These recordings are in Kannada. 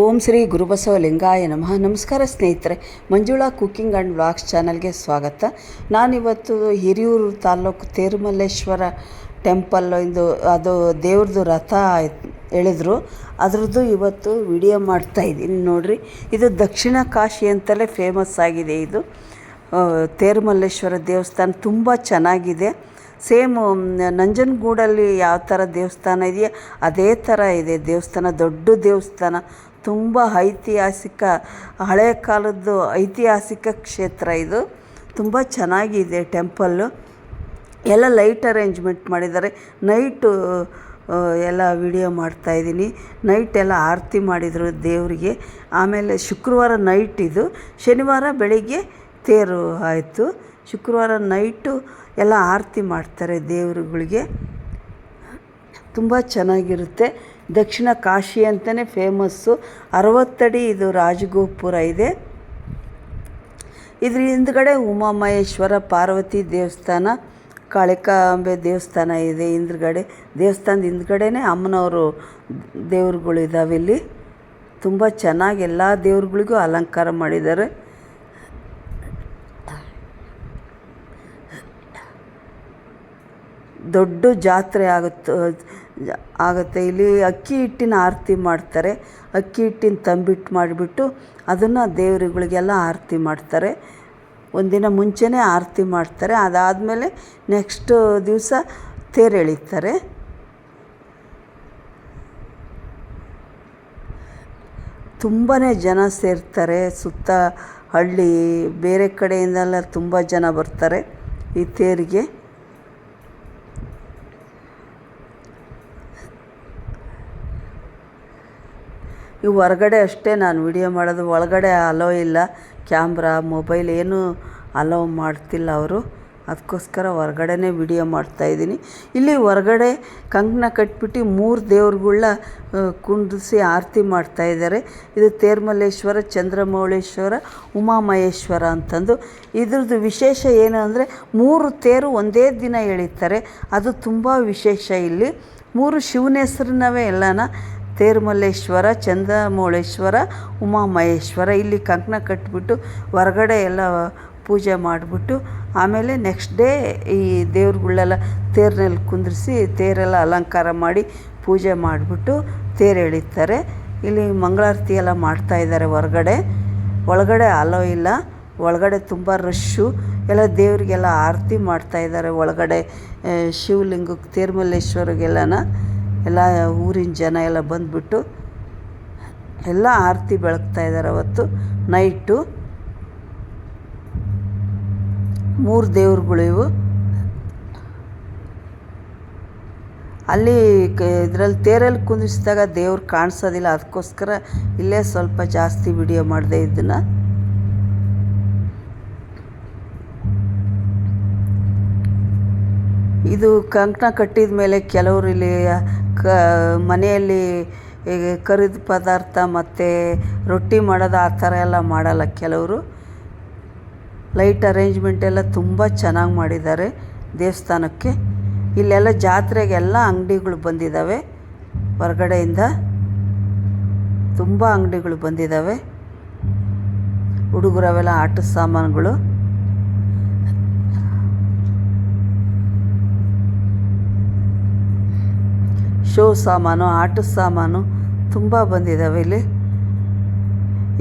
ಓಂ ಶ್ರೀ ಗುರುಬಸವ ಲಿಂಗಾಯ ನಮಃ. ನಮಸ್ಕಾರ ಸ್ನೇಹಿತರೆ, ಮಂಜುಳಾ ಕುಕ್ಕಿಂಗ್ ಆ್ಯಂಡ್ ವ್ಲಾಗ್ಸ್ ಚಾನಲ್ಗೆ ಸ್ವಾಗತ. ನಾನಿವತ್ತು ಹಿರಿಯೂರು ತಾಲೂಕು ತೇರುಮಲ್ಲೇಶ್ವರ ಟೆಂಪಲ್ ಇದು ಅದು ದೇವ್ರದ್ದು ರಥ ಎಳೆದ್ರು. ಅದ್ರದ್ದು ಇವತ್ತು ವಿಡಿಯೋ ಮಾಡ್ತಾ ಇದ್ದೀನಿ ನೋಡಿರಿ. ಇದು ದಕ್ಷಿಣ ಕಾಶಿ ಅಂತಲೇ ಫೇಮಸ್ ಆಗಿದೆ ಇದು. ತೇರುಮಲ್ಲೇಶ್ವರ ದೇವಸ್ಥಾನ ತುಂಬ ಚೆನ್ನಾಗಿದೆ. ಸೇಮ್ ನಂಜನಗೂಡಲ್ಲಿ ಯಾವ ಥರ ದೇವಸ್ಥಾನ ಇದೆಯೋ ಅದೇ ಥರ ಇದೆ. ದೇವಸ್ಥಾನ ದೊಡ್ಡ ದೇವಸ್ಥಾನ. ತುಂಬ ಐತಿಹಾಸಿಕ ಹಳೆಯ ಕಾಲದ್ದು ಐತಿಹಾಸಿಕ ಕ್ಷೇತ್ರ ಇದು. ತುಂಬ ಚೆನ್ನಾಗಿದೆ ಟೆಂಪಲ್ಲು ಎಲ್ಲ ಲೈಟ್ ಅರೇಂಜ್ಮೆಂಟ್ ಮಾಡಿದ್ದಾರೆ. ನೈಟು ಎಲ್ಲ ವಿಡಿಯೋ ಮಾಡ್ತಾಯಿದ್ದೀನಿ ನೈಟ್ ಎಲ್ಲ ಆರತಿ ಮಾಡಿದರು ದೇವರಿಗೆ. ಆಮೇಲೆ ಶುಕ್ರವಾರ ನೈಟ್ ಇದು. ಶನಿವಾರ ಬೆಳಿಗ್ಗೆ ತೇರು ಆಯಿತು. ಶುಕ್ರವಾರ ನೈಟು ಎಲ್ಲ ಆರತಿ ಮಾಡ್ತಾರೆ ದೇವರುಗಳಿಗೆ. ತುಂಬ ಚೆನ್ನಾಗಿರುತ್ತೆ. ದಕ್ಷಿಣ ಕಾಶಿ ಅಂತಲೇ ಫೇಮಸ್ಸು ಅರವತ್ತಡಿ ಇದು ರಾಜಗೋಪುರ ಇದೆ. ಇದ್ರ ಹಿಂದ್ಗಡೆ ಉಮಾಮಹೇಶ್ವರ ಪಾರ್ವತಿ ದೇವಸ್ಥಾನ, ಕಾಳಿಕಾಂಬೆ ದೇವಸ್ಥಾನ ಇದೆ ಹಿಂದ್ಗಡೆ. ದೇವಸ್ಥಾನದ ಹಿಂದ್ಗಡೆನೇ ಅಮ್ಮನವರು ದೇವ್ರುಗಳು ಇದ್ದಾವೆ ಇಲ್ಲಿ. ತುಂಬ ಚೆನ್ನಾಗಿ ಎಲ್ಲ ದೇವ್ರುಗಳಿಗೂ ಅಲಂಕಾರ ಮಾಡಿದ್ದಾರೆ. ದೊಡ್ಡ ಜಾತ್ರೆ ಆಗುತ್ತೆ ಆಗುತ್ತೆ. ಇಲ್ಲಿ ಅಕ್ಕಿ ಹಿಟ್ಟಿನ ಆರತಿ ಮಾಡ್ತಾರೆ. ಅಕ್ಕಿ ಹಿಟ್ಟಿನ ತಂಬಿಟ್ಟು ಮಾಡಿಬಿಟ್ಟು ಅದನ್ನು ದೇವರುಗಳಿಗೆಲ್ಲ ಆರತಿ ಮಾಡ್ತಾರೆ. ಒಂದಿನ ಮುಂಚೆನೇ ಆರತಿ ಮಾಡ್ತಾರೆ. ಅದಾದಮೇಲೆ ನೆಕ್ಸ್ಟ್ ದಿವಸ ತೇರು ಎಳಿತಾರೆ. ತುಂಬಾ ಜನ ಸೇರ್ತಾರೆ. ಸುತ್ತ ಹಳ್ಳಿ, ಬೇರೆ ಕಡೆಯಿಂದೆಲ್ಲ ತುಂಬ ಜನ ಬರ್ತಾರೆ ಈ ತೇರಿಗೆ. ಇವು ಹೊರಗಡೆ ಅಷ್ಟೇ ನಾನು ವಿಡಿಯೋ ಮಾಡೋದು. ಒಳಗಡೆ ಅಲೋ ಇಲ್ಲ. ಕ್ಯಾಮ್ರಾ ಮೊಬೈಲ್ ಏನೂ ಅಲೋ ಮಾಡ್ತಿಲ್ಲ ಅವರು. ಅದಕ್ಕೋಸ್ಕರ ಹೊರಗಡೆನೇ ವಿಡಿಯೋ ಮಾಡ್ತಾಯಿದ್ದೀನಿ ಇಲ್ಲಿ ಹೊರಗಡೆ ಕಂಕಣ ಕಟ್ಬಿಟ್ಟು ಮೂರು ದೇವ್ರುಗಳ್ನ ಕುಂಡಿಸಿ ಆರತಿ ಮಾಡ್ತಾಯಿದ್ದಾರೆ ಇದು ತೇರ್ಮಲ್ಲೇಶ್ವರ, ಚಂದ್ರಮೌಳೇಶ್ವರ, ಉಮಾಮಹೇಶ್ವರ ಅಂತಂದು. ಇದ್ರದ್ದು ವಿಶೇಷ ಏನು ಅಂದರೆ ಮೂರು ತೇರು ಒಂದೇ ದಿನ ಎಳೀತಾರೆ. ಅದು ತುಂಬ ವಿಶೇಷ ಇಲ್ಲಿ. ಮೂರು ಶಿವನ ಹೆಸ್ರನ್ನವೇ ಎಲ್ಲನ. ತೇರುಮಲ್ಲೇಶ್ವರ ಚಂದ್ರಮೌಳೇಶ್ವರ ಉಮಾಮಹೇಶ್ವರ ಇಲ್ಲಿ ಕಂಕಣ ಕಟ್ಟಿಬಿಟ್ಟು ಹೊರಗಡೆ ಎಲ್ಲ ಪೂಜೆ ಮಾಡಿಬಿಟ್ಟು ಆಮೇಲೆ ನೆಕ್ಸ್ಟ್ ಡೇ ಈ ದೇವ್ರುಗಳೆಲ್ಲ ತೇರಿನಲ್ಲಿ ಕುಂದ್ರಿಸಿ ತೇರೆಲ್ಲ ಅಲಂಕಾರ ಮಾಡಿ ಪೂಜೆ ಮಾಡಿಬಿಟ್ಟು ತೇರು ಎಳಿತಾರೆ. ಇಲ್ಲಿ ಮಂಗಳಾರತಿ ಎಲ್ಲ ಮಾಡ್ತಾಯಿದ್ದಾರೆ ಹೊರಗಡೆ. ಒಳಗಡೆ ಅಲೋ ಇಲ್ಲ ಒಳಗಡೆ ತುಂಬ ರಶ್ಶು ಎಲ್ಲ ದೇವರಿಗೆಲ್ಲ ಆರತಿ ಮಾಡ್ತಾಯಿದ್ದಾರೆ ಒಳಗಡೆ ಆ, ಶಿವಲಿಂಗಕ್ಕೆ ತೇರುಮಲ್ಲೇಶ್ವರಿಗೆಲ್ಲನ. ಎಲ್ಲ ಊರಿನ ಜನ ಎಲ್ಲ ಬಂದುಬಿಟ್ಟು ಎಲ್ಲ ಆರತಿ ಬೆಳಗ್ತಾ ಇದ್ದಾರೆ ಅವತ್ತು. ನೈಟು ಮೂರು ದೇವ್ರುಗಳಿವು ಅಲ್ಲಿ ಕ ಇದರಲ್ಲಿ ತೇರಲ್ಲಿ ಕುಂದಿಸಿದಾಗ ದೇವ್ರು ಕಾಣಿಸೋದಿಲ್ಲ, ಅದಕ್ಕೋಸ್ಕರ ಇಲ್ಲೇ ಸ್ವಲ್ಪ ಜಾಸ್ತಿ ವಿಡಿಯೋ ಮಾಡಿದೆ ಇದನ್ನು ಇದು ಕಂಕಣ ಕಟ್ಟಿದ ಮೇಲೆ ಕೆಲವರು ಇಲ್ಲಿ ಕ ಮನೆಯಲ್ಲಿ ಈಗ ಕರಿದ ಪದಾರ್ಥ ಮತ್ತು ರೊಟ್ಟಿ ಮಾಡೋದು ಆ ಥರ ಎಲ್ಲ ಮಾಡಲ್ಲ ಕೆಲವರು. ಲೈಟ್ ಅರೇಂಜ್ಮೆಂಟ್ ಎಲ್ಲ ತುಂಬ ಚೆನ್ನಾಗಿ ಮಾಡಿದ್ದಾರೆ ದೇವಸ್ಥಾನಕ್ಕೆ. ಇಲ್ಲೆಲ್ಲ ಜಾತ್ರೆಗೆಲ್ಲ ಅಂಗಡಿಗಳು ಬಂದಿದ್ದಾವೆ. ಹೊರಗಡೆಯಿಂದ ತುಂಬ ಅಂಗಡಿಗಳು ಬಂದಿದ್ದಾವೆ. ಹುಡುಗರವೆಲ್ಲ ಆಟದ ಸಾಮಾನುಗಳು. ಶೋ ಸಾಮಾನು ಆಟದ ಸಾಮಾನು ತುಂಬ ಬಂದಿದ್ದಾವೆ ಇಲ್ಲಿ.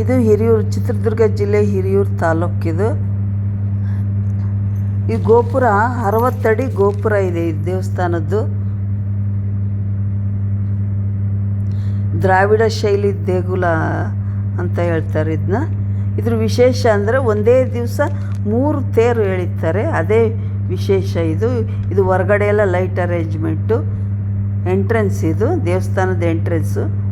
ಇದು ಹಿರಿಯೂರು, ಚಿತ್ರದುರ್ಗ ಜಿಲ್ಲೆ ಹಿರಿಯೂರು ತಾಲೂಕಿದು ಈ ಗೋಪುರ ಅರವತ್ತಡಿ ಗೋಪುರ ಇದೆ ಈ ದೇವಸ್ಥಾನದ್ದು. ದ್ರಾವಿಡ ಶೈಲಿ ದೇಗುಲ ಅಂತ ಹೇಳ್ತಾರೆ ಇದನ್ನ ಇದ್ರ ವಿಶೇಷ ಅಂದರೆ ಒಂದೇ ದಿವಸ ಮೂರು ತೇರು ಎಳಿತಾರೆ. ಅದೇ ವಿಶೇಷ ಇದು. ಇದು ಹೊರಗಡೆ ಎಲ್ಲ ಲೈಟ್ ಅರೇಂಜ್ಮೆಂಟು. ಎಂಟ್ರೆನ್ಸ್ ಇದು, ದೇವಸ್ಥಾನದ ಎಂಟ್ರೆನ್ಸು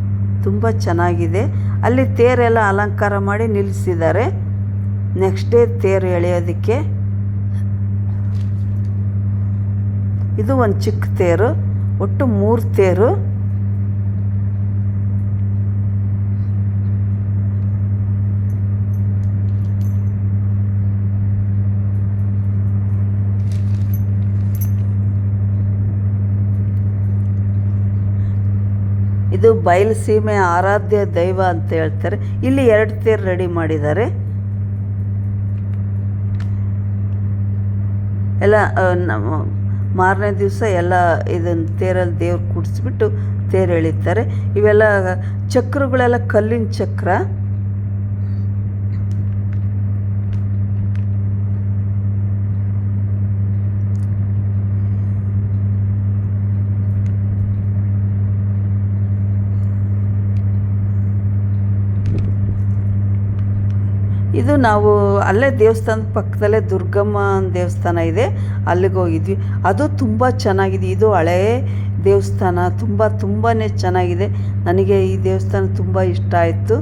ತುಂಬ ಚೆನ್ನಾಗಿದೆ. ಅಲ್ಲಿ ತೇರೆಲ್ಲ ಅಲಂಕಾರ ಮಾಡಿ ನಿಲ್ಲಿಸಿದ್ದಾರೆ. ನೆಕ್ಸ್ಟ್ ಡೇ ತೇರು ಎಳೆಯೋದಕ್ಕೆ. ಇದು ಒಂದು ಚಿಕ್ಕ ತೇರು, ಒಟ್ಟು ಮೂರು ತೇರು. ಇದು ಬಯಲುಸೀಮೆ ಆರಾಧ್ಯ ದೈವ ಅಂತ ಹೇಳ್ತಾರೆ. ಇಲ್ಲಿ ಎರಡು ತೇರು ರೆಡಿ ಮಾಡಿದ್ದಾರೆ. ಎಲ್ಲ ನಮ್ಮ ಮಾರನೇ ದಿವಸ ಎಲ್ಲ ಇದನ್ನು ತೇರಲ್ಲಿ ದೇವ್ರು ಕೂಡಿಸ್ಬಿಟ್ಟು ತೇರು ಎಳಿತಾರೆ. ಇವೆಲ್ಲ ಚಕ್ರಗಳೆಲ್ಲ ಕಲ್ಲಿನ ಚಕ್ರ. ಇದು ನಾವು ಅಲ್ಲೇ ದೇವಸ್ಥಾನದ ಪಕ್ಕದಲ್ಲೇ ದುರ್ಗಮ್ಮ ದೇವಸ್ಥಾನ ಇದೆ, ಅಲ್ಲಿಗೆ ಹೋಗಿದ್ವಿ. ಅದು ತುಂಬ ಚೆನ್ನಾಗಿದೆ. ಇದು ಹಳೇ ದೇವಸ್ಥಾನ, ತುಂಬ ತುಂಬಾ ಚೆನ್ನಾಗಿದೆ. ನನಗೆ ಈ ದೇವಸ್ಥಾನ ತುಂಬ ಇಷ್ಟ ಆಯಿತು.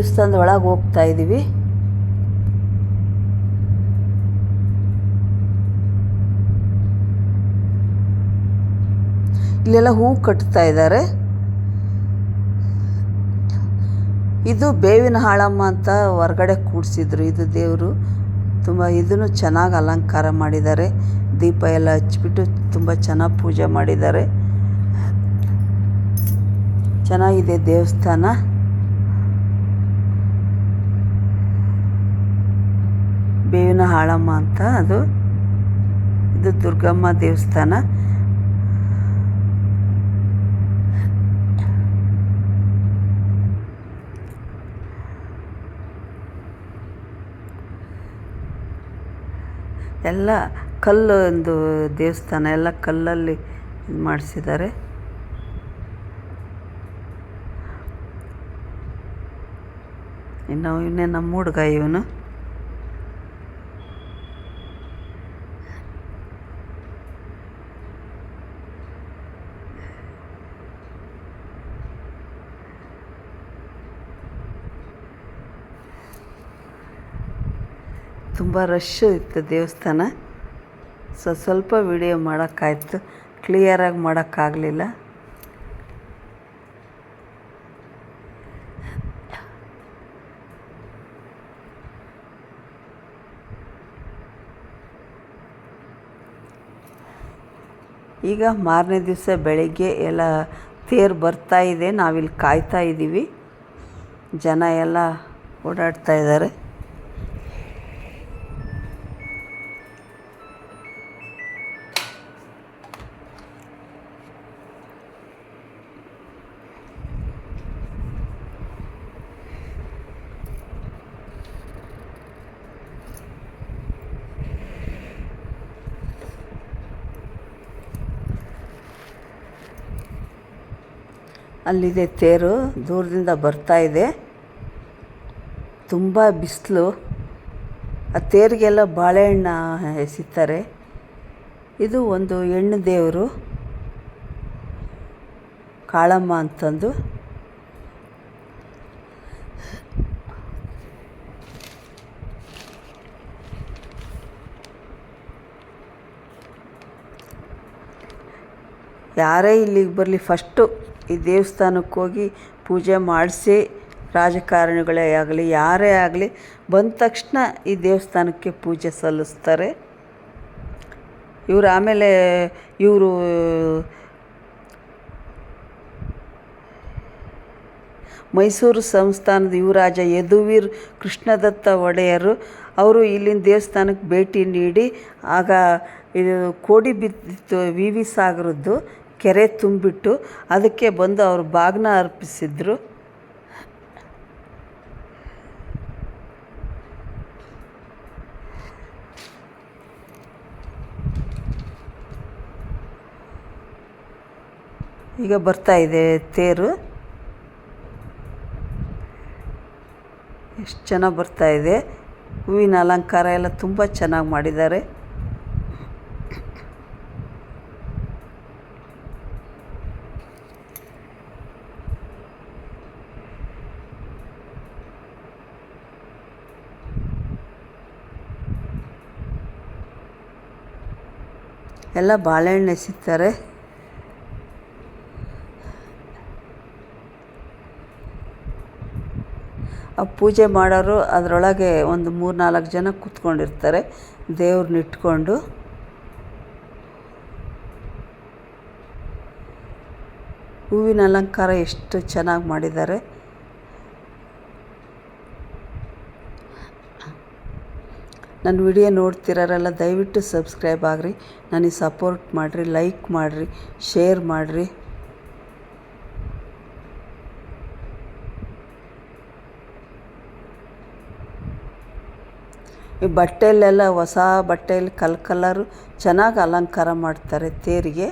ದೇವಸ್ಥಾನದ ಒಳಗೆ ಹೋಗ್ತಾ ಇದ್ದೀವಿ ಇಲ್ಲೆಲ್ಲ ಹೂ ಕಟ್ತಾ ಇದ್ದಾರೆ ಇದು ಬೇವಿನ ಹಾಳಮ್ಮ ಅಂತ ಹೊರಗಡೆ ಕೂಡಿಸಿದ್ರು. ಇದು ದೇವರು ತುಂಬ ಇದನ್ನು ಚೆನ್ನಾಗಿ ಅಲಂಕಾರ ಮಾಡಿದ್ದಾರೆ. ದೀಪ ಎಲ್ಲ ಹಚ್ಚಿಬಿಟ್ಟು ತುಂಬ ಚೆನ್ನಾಗಿ ಪೂಜೆ ಮಾಡಿದ್ದಾರೆ. ಚೆನ್ನಾಗಿದೆ ದೇವಸ್ಥಾನ ಬೇವಿನ ಹಾಳಮ್ಮ ಅಂತ. ಅದು ಇದು ದುರ್ಗಮ್ಮ ದೇವಸ್ಥಾನ. ಎಲ್ಲ ಕಲ್ಲು ಒಂದು ದೇವಸ್ಥಾನ. ಎಲ್ಲ ಕಲ್ಲಲ್ಲಿ ಇದು ಮಾಡಿಸಿದ್ದಾರೆ. ಇನ್ನು ಇವನೇ ನಮ್ಮ ಹುಡುಗ ಇವನು? ತುಂಬ ರಶ್ ಇತ್ತು ದೇವಸ್ಥಾನ. ಸೊ ಸ್ವಲ್ಪ ವಿಡಿಯೋ ಮಾಡೋಕ್ಕಾಯ್ತು. ಕ್ಲಿಯರಾಗಿ ಮಾಡೋಕ್ಕಾಗಲಿಲ್ಲ. ಈಗ ಮಾರನೇ ದಿವಸ ಬೆಳಿಗ್ಗೆ ಎಲ್ಲ ತೇರು ಬರ್ತಾ ಇದೆ. ನಾವಿಲ್ಲಿ ಕಾಯ್ತಾ ಇದ್ದೀವಿ ಜನ ಎಲ್ಲ ಓಡಾಡ್ತಾ ಇದ್ದಾರೆ. ಅಲ್ಲಿದೆ ತೇರು, ದೂರದಿಂದ ಬರ್ತಾ ಇದೆ. ತುಂಬ ಬಿಸಿಲು. ಆ ತೇರಿಗೆಲ್ಲ ಬಾಳೆಹಣ್ಣ ಎಸಿತಾರೆ. ಇದು ಒಂದು ಹೆಣ್ಣು ದೇವರು, ಕಾಳಮ್ಮ ಅಂತಂದು. ಯಾರೇ ಇಲ್ಲಿಗೆ ಬರಲಿ, ಫಸ್ಟು ಈ ದೇವಸ್ಥಾನಕ್ಕೆ ಹೋಗಿ ಪೂಜೆ ಮಾಡಿಸಿ ರಾಜಕಾರಣಿಗಳೇ ಆಗಲಿ, ಯಾರೇ ಆಗಲಿ, ಬಂದ ತಕ್ಷಣ ಈ ದೇವಸ್ಥಾನಕ್ಕೆ ಪೂಜೆ ಸಲ್ಲಿಸ್ತಾರೆ. ಇವರು ಆಮೇಲೆ ಇವರು, ಮೈಸೂರು ಸಂಸ್ಥಾನದ ಯುವರಾಜ ಯದುವೀರ್ ಕೃಷ್ಣದತ್ತ ಒಡೆಯರು, ಅವರು ಇಲ್ಲಿನ ದೇವಸ್ಥಾನಕ್ಕೆ ಭೇಟಿ ನೀಡಿ, ಆಗ ಇದು ಕೋಡಿ ಬಿದ್ದಿತ್ತು, ವಿ ವಿ ಸಾಗರದ್ದು. ಕೆರೆ ತುಂಬಿಟ್ಟು ಅದಕ್ಕೆ ಬಂದು ಅವರು ಬಾಗ್ನ ಅರ್ಪಿಸಿದ್ರು. ಈಗ ಬರ್ತಾ ಇದೆ ತೇರು. ಎಷ್ಟು ಚೆನ್ನಾಗಿ ಬರ್ತಾ ಇದೆ. ಹೂವಿನ ಅಲಂಕಾರ ಎಲ್ಲ ತುಂಬ ಚೆನ್ನಾಗಿ ಮಾಡಿದ್ದಾರೆ. ಎಲ್ಲ ಬಾಳೆಹಣ್ಣು ಎಸಿತಾರೆ. ಆ ಪೂಜೆ ಮಾಡೋರು ಅದರೊಳಗೆ ಒಂದು ಮೂರು ನಾಲ್ಕು ಜನ ಕೂತ್ಕೊಂಡಿರ್ತಾರೆ. ದೇವ್ರನ್ನ ಇಟ್ಕೊಂಡು. ಹೂವಿನ ಅಲಂಕಾರ ಎಷ್ಟು ಚೆನ್ನಾಗಿ ಮಾಡಿದ್ದಾರೆ. ನನ್ನ ವಿಡಿಯೋ ನೋಡ್ತಿರೋರೆಲ್ಲ ದಯವಿಟ್ಟು ಸಬ್ಸ್ಕ್ರೈಬ್ ಆಗಿರಿ. ನನಗೆ ಸಪೋರ್ಟ್ ಮಾಡಿರಿ, ಲೈಕ್ ಮಾಡಿರಿ, ಶೇರ್ ಮಾಡಿರಿ. ಈ ಬಟ್ಟೆಯಲ್ಲೆಲ್ಲ ಹೊಸ ಬಟ್ಟೆಯಲ್ಲಿ ಕಲ್ ಕಲರು ಚೆನ್ನಾಗಿ ಅಲಂಕಾರ ಮಾಡ್ತಾರೆ ತೇರಿಗೆ.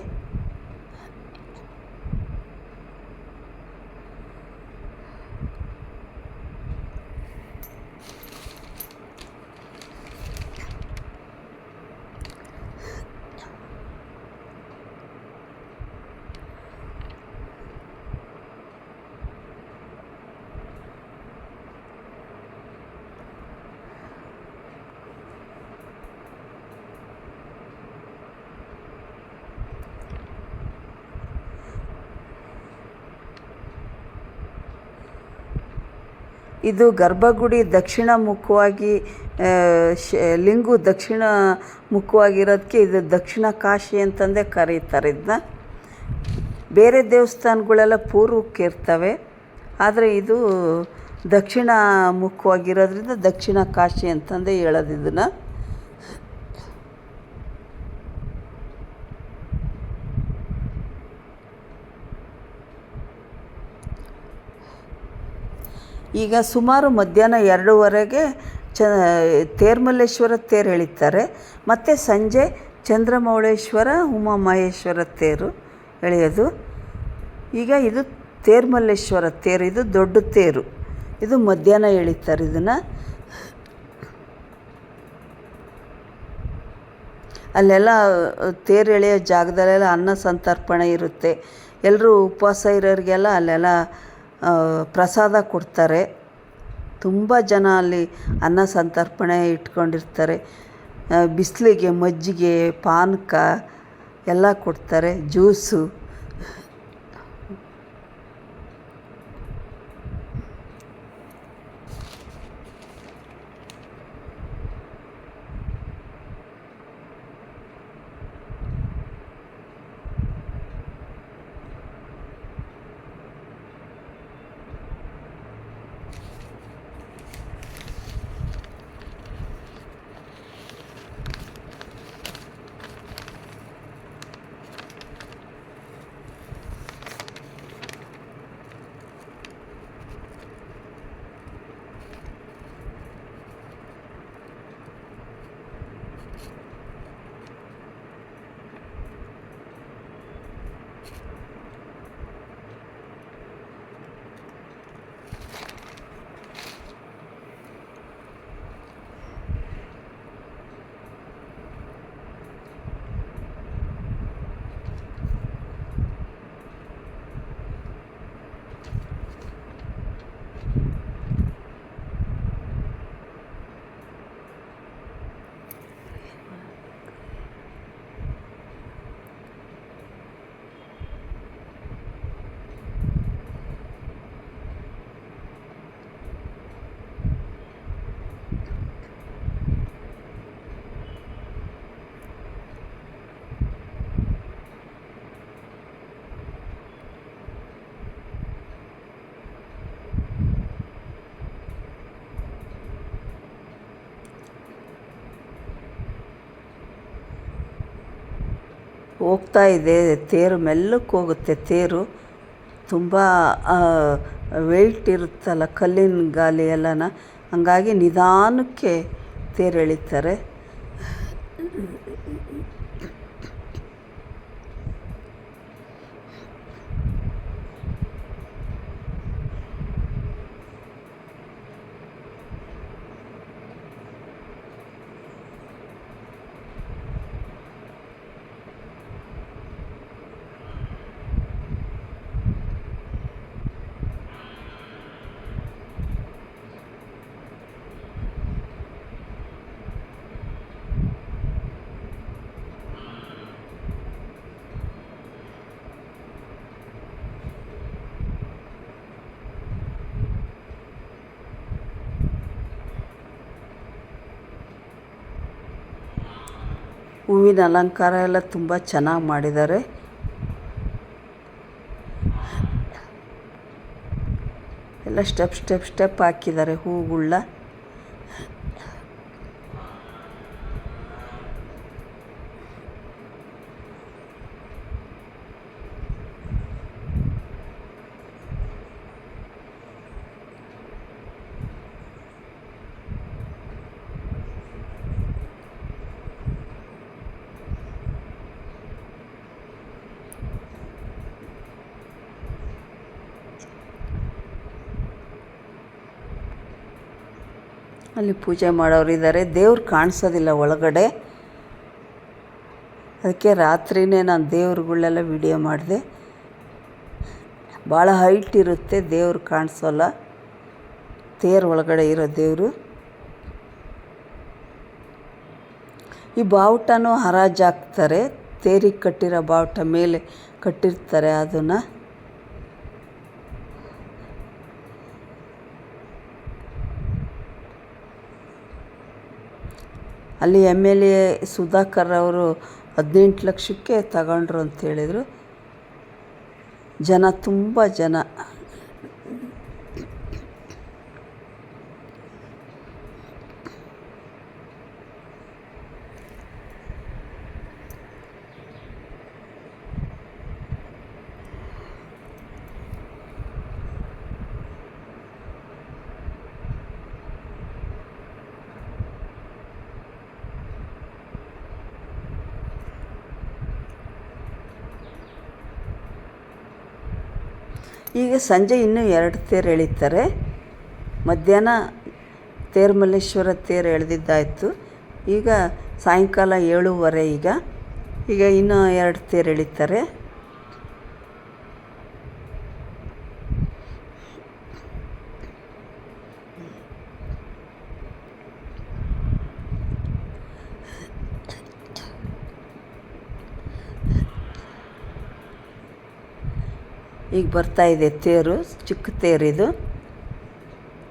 ಇದು ಗರ್ಭಗುಡಿ ದಕ್ಷಿಣ ಮುಖವಾಗಿ ಲಿಂಗು ದಕ್ಷಿಣ ಮುಖವಾಗಿರೋದಕ್ಕೆ ಇದು ದಕ್ಷಿಣ ಕಾಶಿ ಅಂತಂದೇ ಕರೀತಾರೆ ಇದನ್ನ ಬೇರೆ ದೇವಸ್ಥಾನಗಳೆಲ್ಲ ಪೂರ್ವಕ್ಕೆ ಇರ್ತವೆ, ಆದರೆ ಇದು ದಕ್ಷಿಣ ಮುಖವಾಗಿರೋದ್ರಿಂದ ದಕ್ಷಿಣ ಕಾಶಿ ಅಂತಂದೇ ಹೇಳೋದು ಇದನ್ನು. ಈಗ ಸುಮಾರು ಮಧ್ಯಾಹ್ನ ಎರಡೂವರೆಗೆ ಚ, ತೇರ್ಮಲ್ಲೇಶ್ವರ ತೇರು ಎಳೀತಾರೆ. ಮತ್ತು ಸಂಜೆ ಚಂದ್ರಮೌಳೇಶ್ವರ, ಉಮಾಮಹೇಶ್ವರ ತೇರು ಎಳೆಯೋದು. ಈಗ ಇದು ತೇರ್ಮಲ್ಲೇಶ್ವರ ತೇರು, ಇದು ದೊಡ್ಡ ತೇರು. ಇದು ಮಧ್ಯಾಹ್ನ ಎಳಿತಾರೆ ಇದನ್ನು. ಅಲ್ಲೆಲ್ಲ, ತೇರು ಎಳೆಯೋ ಜಾಗದಲ್ಲೆಲ್ಲ ಅನ್ನ ಸಂತರ್ಪಣೆ ಇರುತ್ತೆ. ಎಲ್ಲರೂ ಉಪವಾಸ ಇರೋರಿಗೆಲ್ಲ ಅಲ್ಲೆಲ್ಲ ಪ್ರಸಾದ ಕೊಡ್ತಾರೆ. ತುಂಬ ಜನ ಅಲ್ಲಿ ಅನ್ನ ಸಂತರ್ಪಣೆ ಇಟ್ಕೊಂಡಿರ್ತಾರೆ. ಬಿಸಿಲಿಗೆ ಮಜ್ಜಿಗೆ ಪಾನಕ ಎಲ್ಲ ಕೊಡ್ತಾರೆ ಜ್ಯೂಸು. ಹೋಗ್ತಾ ಇದೆ. ತೇರು ಮೆಲ್ಲಕ್ಕೆ ಹೋಗುತ್ತೆ. ತೇರು ತುಂಬ ವೆಯ್ಟ್ ಇರುತ್ತಲ್ಲ ಕಲ್ಲಿನ ಗಾಲಿ ಎಲ್ಲನ ಹಂಗಾಗಿ ನಿಧಾನಕ್ಕೆ ತೇರು ಎಳೀತಾರೆ. ಹೂವಿನ ಅಲಂಕಾರ ಎಲ್ಲ ತುಂಬ ಚೆನ್ನಾಗಿ ಮಾಡಿದ್ದಾರೆ. ಎಲ್ಲ ಸ್ಟೆಪ್ ಸ್ಟೆಪ್ ಸ್ಟೆಪ್ ಹಾಕಿದ್ದಾರೆ ಹೂವುಗಳ್ನ. ಅಲ್ಲಿ ಪೂಜೆ ಮಾಡೋರು ಇದ್ದಾರೆ. ದೇವ್ರು ಕಾಣಿಸೋದಿಲ್ಲ ಒಳಗಡೆ. ಅದಕ್ಕೆ ರಾತ್ರಿನೇ ನಾನು ದೇವ್ರುಗಳೆಲ್ಲ ವಿಡಿಯೋ ಮಾಡಿದೆ. ಭಾಳ ಹೈಟ್ ಇರುತ್ತೆ, ದೇವ್ರು ಕಾಣಿಸೋಲ್ಲ. ತೇರು ಒಳಗಡೆ ಇರೋ ದೇವರು. ಈ ಬಾವುಟನೂ ಹರಾಜಾಕ್ತಾರೆ. ತೇರಿಗೆ ಕಟ್ಟಿರೋ ಬಾವುಟ ಮೇಲೆ ಕಟ್ಟಿರ್ತಾರೆ ಅದನ್ನು. ಅಲ್ಲಿ ಎಂ ಎಲ್ ಎ ಸುಧಾಕರ್ ಅವರು ಹದಿನೆಂಟು ಲಕ್ಷಕ್ಕೆ ತಗೊಂಡ್ರು ಅಂತ ಹೇಳಿದರು. ಜನ ತುಂಬ ಜನ. ಈಗ ಸಂಜೆ ಇನ್ನೂ ಎರಡು ತೇರು ಎಳೀತಾರೆ. ಮಧ್ಯಾಹ್ನ ತೇರ್ಮಲ್ಲೇಶ್ವರ ತೇರು ಎಳೆದಿದ್ದಾಯಿತು. ಈಗ ಸಾಯಂಕಾಲ ಏಳೂವರೆ ಈಗ. ಈಗ ಇನ್ನೂ ಎರಡು ತೇರು ಎಳೀತಾರೆ. ಈಗ ಬರ್ತಾ ಇದೆ ತೇರು, ಚಿಕ್ಕ ತೇರಿದು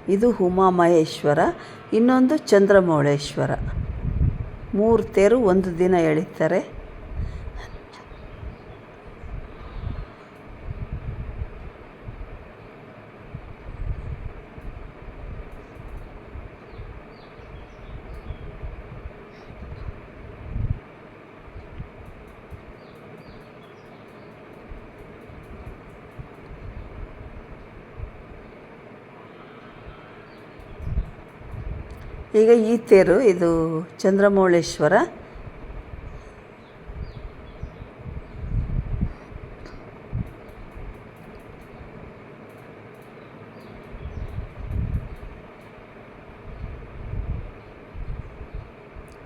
ಇದು ಉಮಾಮಹೇಶ್ವರ, ಇನ್ನೊಂದು ಚಂದ್ರಮೌಳೇಶ್ವರ. ಮೂರು ತೇರು ಒಂದು ದಿನ ಎಳೀತಾರೆ. ಈಗ ಈ ತೇರು, ಇದು ಚಂದ್ರಮೌಳೇಶ್ವರ.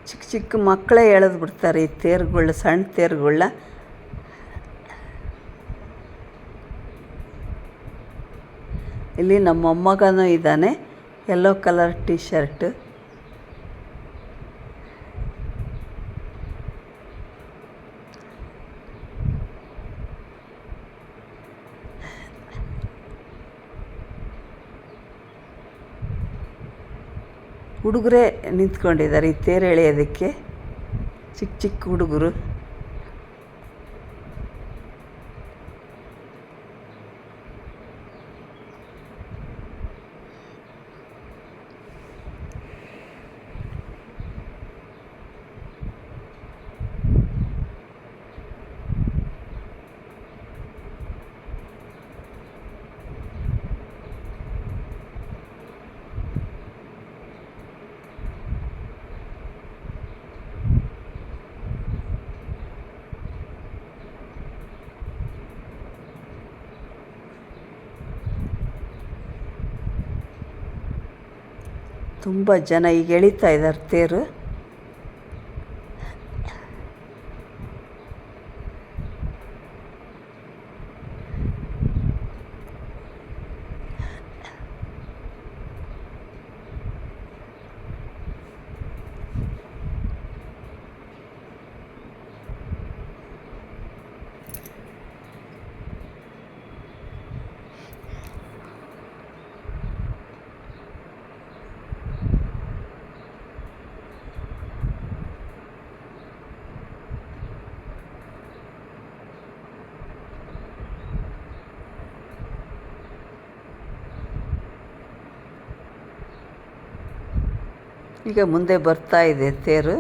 ಚಿಕ್ಕ ಚಿಕ್ಕ ಮಕ್ಕಳೇ ಎಳೆದು ಬಿಡ್ತಾರೆ ಈ ತೇರುಗಳ ಸಣ್ಣ ತೇರುಗಳ್ನ. ಇಲ್ಲಿ ನಮ್ಮ ಮೊಮ್ಮಗನೂ ಇದ್ದಾನೆ ಯೆಲ್ಲೋ ಕಲರ್ ಟಿ ಶರ್ಟ್ ಹುಡುಗರೇ ನಿಂತ್ಕೊಂಡಿದ್ದಾರೆ. ಈ ತೇರು ಎಳೆಯೋದಕ್ಕೆ ಚಿಕ್ಕ ಚಿಕ್ಕ ಹುಡುಗರು. ತುಂಬ ಜನ ಈಗ ಎಳಿತಾ ಇದ್ದಾರೆ ತೇರು. ಈಗ ಮುಂದೆ ಬರ್ತಾ ಇದೆ ತೇರು.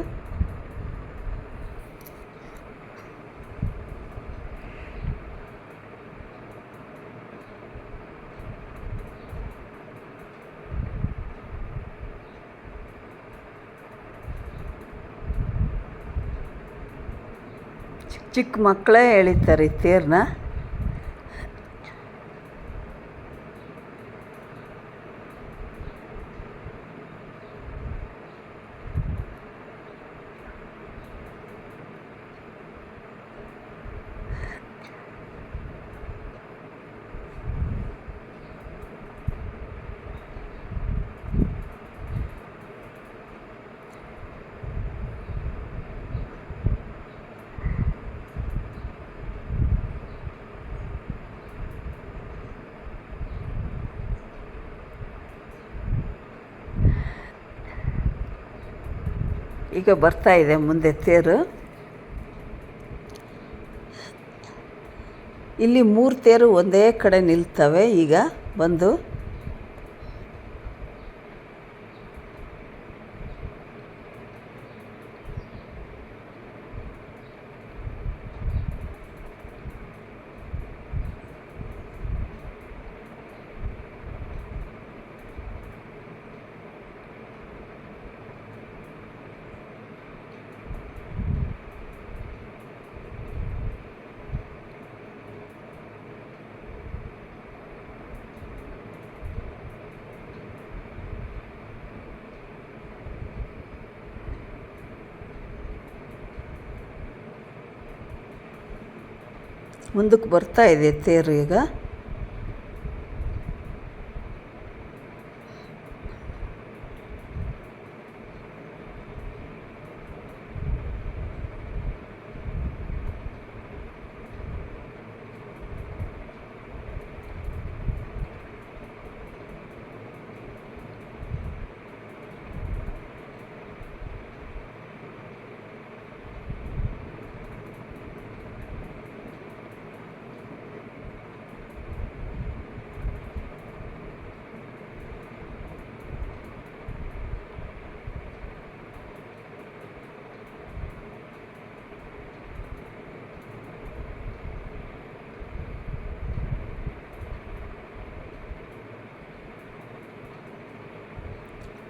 ಚಿಕ್ಕ ಮಕ್ಕಳೇ ಎಳಿತಾರೆ ತೇರನ್ನ ಈಗ ಬರ್ತಾ ಇದೆ ಮುಂದೆ ತೇರು. ಇಲ್ಲಿ ಮೂರು ತೇರು ಒಂದೇ ಕಡೆ ನಿಲ್ತವೆ. ಈಗ ಬಂದು ಮುಂದಕ್ಕೆ ಬರ್ತಾ ಇದೆ ತೇರು ಈಗ.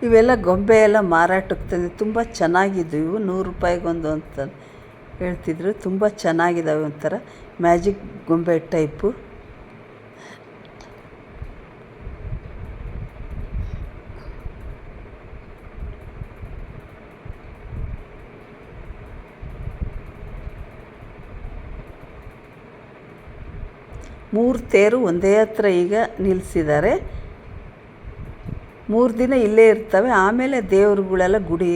ಇವೆಲ್ಲ ಗೊಂಬೆ ಎಲ್ಲ ಮಾರಾಟಕ್ಕೆ ತಂದು ತುಂಬ ಚೆನ್ನಾಗಿದ್ವು ಇವು ನೂರು ರೂಪಾಯಿಗೊಂದು ಅಂತ ಹೇಳ್ತಿದ್ರು. ತುಂಬ ಚೆನ್ನಾಗಿದ್ದಾವೆ ಒಂಥರ. ಮ್ಯಾಜಿಕ್ ಗೊಂಬೆ ಟೈಪು. ಮೂರು ತೇರು ಒಂದೇ ಹತ್ರ ಈಗ ನಿಲ್ಲಿಸಿದ್ದಾರೆ. ಮೂರು ದಿನ ಇಲ್ಲೇ ಇರ್ತವೆ, ಆಮೇಲೆ ದೇವರುಗಳೆಲ್ಲ ಗುಡಿ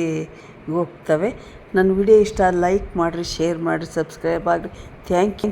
ಹೋಗ್ತವೆ. ನನ್ನ ವಿಡಿಯೋ ಇಷ್ಟ ಲೈಕ್ ಮಾಡಿರಿ, ಶೇರ್ ಮಾಡಿರಿ, ಸಬ್ಸ್ಕ್ರೈಬ್ ಆಗಿರಿ ಥ್ಯಾಂಕ್ ಯು.